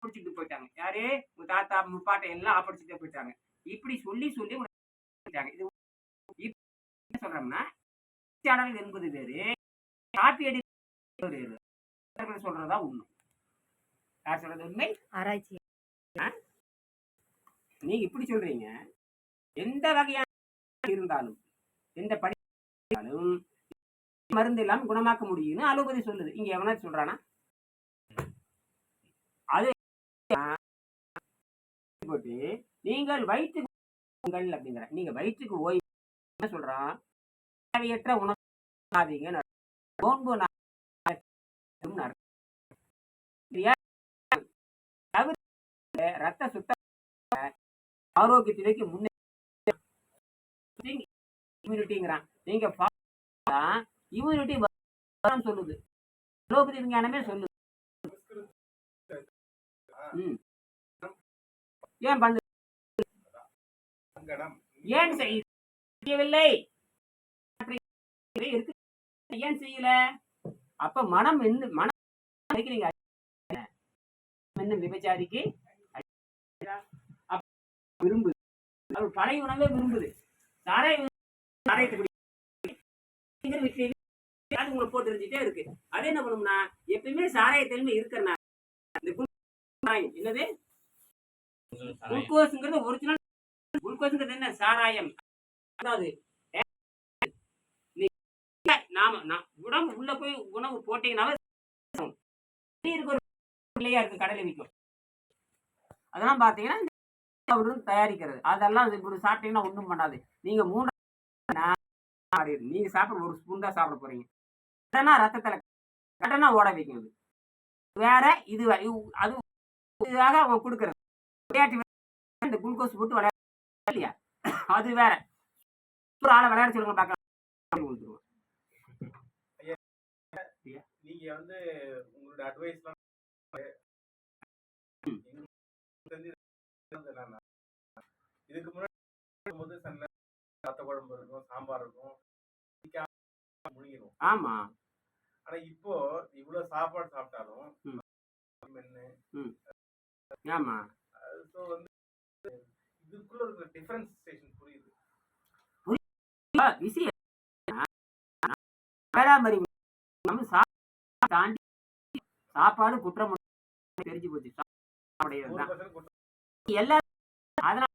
பிடிச்சிட்டு போயிட்டாங்க. யாரு? உங்க தாத்தா முப்பாட்டை எல்லாம் ஆப்படிச்சுட்டு போயிட்டாங்க. இப்படி சொல்லி சொல்லி போயிட்டாங்க. இது என்ன சொல்றோம்னா என்பது வேறு காப்பி அடி வேறு. சொல்றதா உண்மை. யார் சொல்றது உண்மை? ஆராய்ச்சி. நீங்க இப்படி சொல்றீங்க. எந்த வகையான இருந்தாலும் எந்த படி இருந்தாலும் மருந்து இல்லாம குணமாக்க முடியும்னு அலோபதி சொல்லுது. இங்க எவனா சொல்றானா? போட்டு நீங்கள் வயிற்றுக்கு அப்படிங்கிற. நீங்க வயிற்றுக்கு ஓய்வு என்ன சொல்றான் தேவையற்ற உணவு நோன்பு ரத்த சுத்த ஆரோக்கியத்திலேக்கு முன்னேட்டிங்கிறான் நீங்க இம்யூனிட்டி சொல்லுது. அலோபதி விஞ்ஞானமே சொல்லுது. ஏன் செய்யவில்லை? ஏன் செய்யல? அப்ப மனம் என்ன மனம் நினைக்கிறீங்க என்ன விபச்சாரிக்கு? விரும்புது. அது பழைய உணவே விரும்புது. சாரை சாரையத்தை அது உங்களுக்கு போட்டு இருக்கு. அது என்ன பண்ணும்னா எப்பயுமே சாராயத்திலுமே இருக்கிறனா இந்த என்னது? குளுக்கோஸ்ங்கிறது ஒரிஜினல் குளுக்கோஸ்ங்கிறது என்ன? சாராயம். அதாவது நாம உடம்பு உள்ள போய் உணவு ஒரு பிள்ளையா இருக்கு கடையில விற்கும் அதெல்லாம் பாத்தீங்கன்னா அவரு தயாரிக்கிறது. அதெல்லாம் அது இப்படி சாப்பிட்டீங்கன்னா ஒண்ணும் பண்ணாது. நீங்க மூணு. நீங்க சாப்பிட ஒரு ஸ்பூன் தான் சாப்பிட போறீங்க. கடனா ரத்தத்துல கடனா ஓட வைக்கிறது. வேற இது அது இதுக்காக அவங்க கொடுக்கறது. விளையாட்டு இந்த குளுக்கோஸ் போட்டு விளையாட இல்லையா? அது வேற. ஒரு ஆளை விளையாட சொல்லுங்க பார்க்கலாம். கொடுத்துருவோம். நீங்க வந்து உங்களோட அட்வைஸ்லாம் இதுக்கு முன்னாடி ரத்த குழம்பு இருக்கும் சாம்பார் இருக்கும் முழுங்கிடும் ஆமா. ஆனா இப்போ இவ்வளவு சாப்பாடு சாப்பிட்டாலும் ஆமா. ஸோ வந்து இதுக்குள்ள இருக்கிற டிஃபரன்சியேஷன் புரியுது. இப்ப விஷயம் என்னன்னா, பராமரி நம்ம சாப்பாடு தாண்டி சாப்பாடு குற்றம் தெரிஞ்சு போச்சு. சாப்பாடு நூறு தான் பர்சன்ட் எல்லா அதனால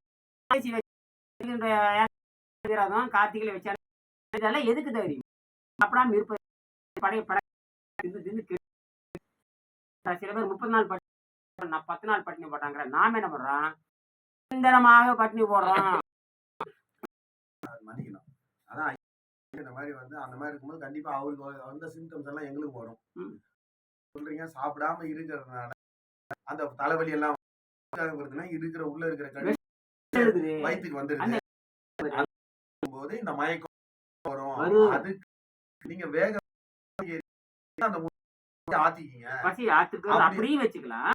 கார்த்திகளை வச்சா இதெல்லாம் எதுக்கு தெரியும்? சாப்பிடாம இருப்பது பழைய பட தின்னு தின்னு கெட்டு- சில பேர் முப்பது நாள் நான் பத்து நாள் பட்டினி போட்டாங்கிற நாம என்ன பண்றோம்? நிரந்தரமாக பட்டினி போடுறோம். மன்னிக்கணும். அதான் இந்த மாதிரி வந்து அந்த மாதிரி இருக்கும்போது கண்டிப்பா அவருக்கு வந்த சிம்டம்ஸ் எல்லாம் எங்களுக்கு வரும். சொல்றீங்க சாப்பிடாம இருக்கிறதுனால அந்த தலைவலி எல்லாம் இருக்கிற உள்ள இருக்கிற கழிவு. வயிற்றுக்கு வந்துருது போது இந்த மயக்கம் வரும். அதுக்கு நீங்க வேக அந்த ஆத்திக்கிங்க. பசி ஆத்துக்கு அப்படி- அப்படியும் வச்சுக்கலாம்.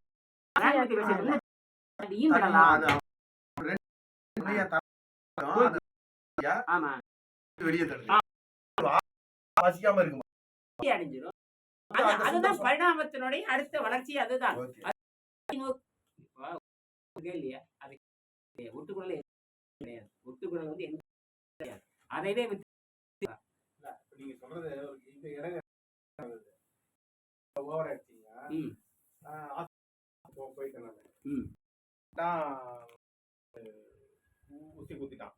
வெளியே பசிக்காம இருக்கும் அதுதான் பரிணாமத்தினுடைய அடுத்த வளர்ச்சி அதுதான். இல்லையா. அது ஒட்டுக்குழல் கிடையாது. ஒட்டுக்குழல் வந்து எந்த கிடையாது அதைவே நீங்க சொல்றது இந்த இடம் ஓவர் ஆயிடுச்சிங்க. போயிட்டேன் நான். தான் ஊசி குத்திட்டான்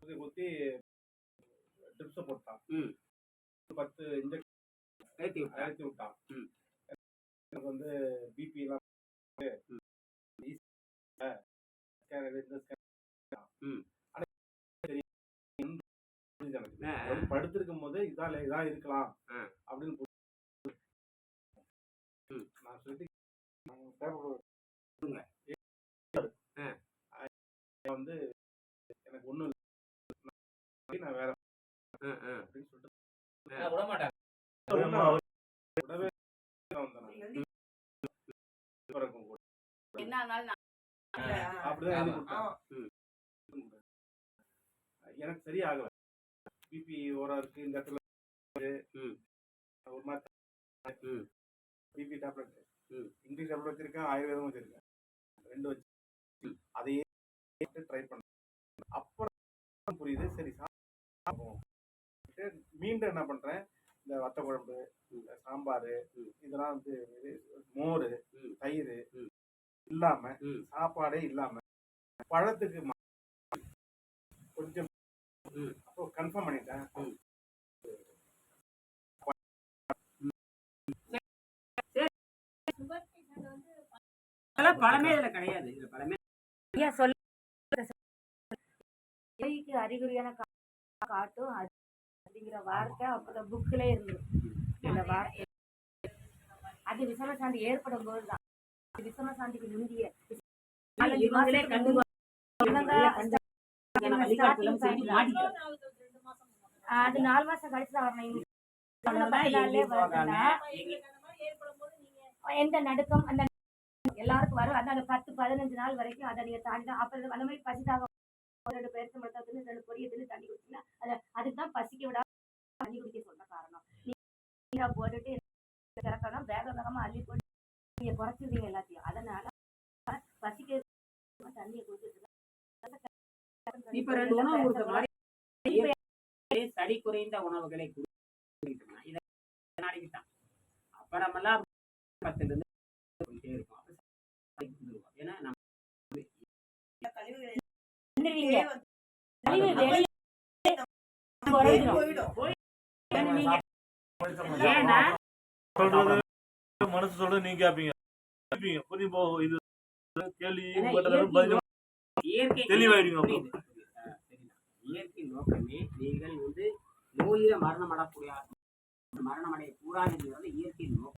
ஊசி குத்தி ட்ரிப்ஸை போட்டான் பத்து இன்ஜெக்ஷன் விட்டா. அழைச்சி விட்டான் ம். எனக்கு வந்து பிபி எல்லாம் ம். ஸ்கேன் இந்த ஸ்கேன் ம். ஆனா தெரியும். புரியுது எனக்கு. ஆ, ஆ. வந்து படுத்திருக்கும் போது இதான் இதான் இருக்கலாம். அப்படின்னு. நான் சொல்லி பேப்பர் கொடுங்க. ஆ. வந்து எனக்கு ஒண்ணும் இல்லை. நான் வேற ஆ, ஆ. அப்படின்னு சொல்லிட்டு விட மாட்டாங்க விடவே. எனக்கு சரியாகல. பிபி ஓரா இருக்கு இந்த இடத்துல. ஒரு மாதிரி ம். BP tablet. ம். இங்கிலீஷ் டேப்லெட் வச்சிருக்கேன் ஆயுர்வேதம் வச்சிருக்கேன். ரெண்டு வச்சு அதையே ட்ரை பண்ண. அப்புறம் புரியுது. சரி சாப்பிடுவோம். மீண்டும் என்ன பண்றேன்? இந்த வத்த குழம்பு சாம்பார் இதெல்லாம் வந்து மோர் தயிர் இல்லாம சாப்பாடே இல்லாம பழத்துக்கு கொஞ்சம் ம். அப்போ கன்ஃபார்ம் பண்ணிட்டேன். அதெல்லாம் பழமே இதுல கிடையாது. இதுல பழமே ஐயா சொல்ல. நோய்க்கு அறிகுறியான காட்டும் அது அப்படிங்கிற வார்த்தை அப்போ புக்கிலே இருந்தது. இந்த வார்த்தை அது விசம சாந்தி ஏற்படும் போதுதான். விசம சாந்திக்கு முந்திய. அது நாலு மாசம் கழிச்சு தான் வரணும் எந்த நடுக்கம் அந்த எல்லாருக்கும் வரும். அது அந்த பத்து பதினஞ்சு நாள் வரைக்கும் அதை நீங்க தாண்டி தான். அப்ப அந்த மாதிரி பசிதாக ஒரு ரெண்டு பேருக்கு மட்டும் தின்னு ரெண்டு பொரிய தின்னு தண்ணி குடிச்சீங்கன்னா அதை அதுக்கு தான் பசிக்க விடாம தண்ணி குடிக்க சொன்ன காரணம். நீங்க போட்டுட்டு திறக்கணும்? வேக வேகமா அள்ளி போட்டு நீங்க குறைச்சிருவீங்க எல்லாத்தையும். அதனால பசிக்க தண்ணியை குடிச்சிட்டு இப்ப ரெண்டு உணவு கொடுத்த மாதிரி இயற்கையிலே சளி குறைந்த உணவுகளை கொடுத்துருக்கான். இதை நாளைக்குத்தான் அப்புறமெல்லாம் பத்துல இருந்து போயிட்டே இருக்கும். ஏன்னா நம்ம மனசு சொல்றது நீங்க கேப்பீங்க. புரியும் போ இது கேள்வி இயற்கை தெளிவாயிடுங்க இயற்கை நோக்கமே நீங்கள் வந்து நோயில மரணம் அடக்கூடிய மரணம் அடைய கூடாதுங்கிறது இயற்கை நோக்கம்.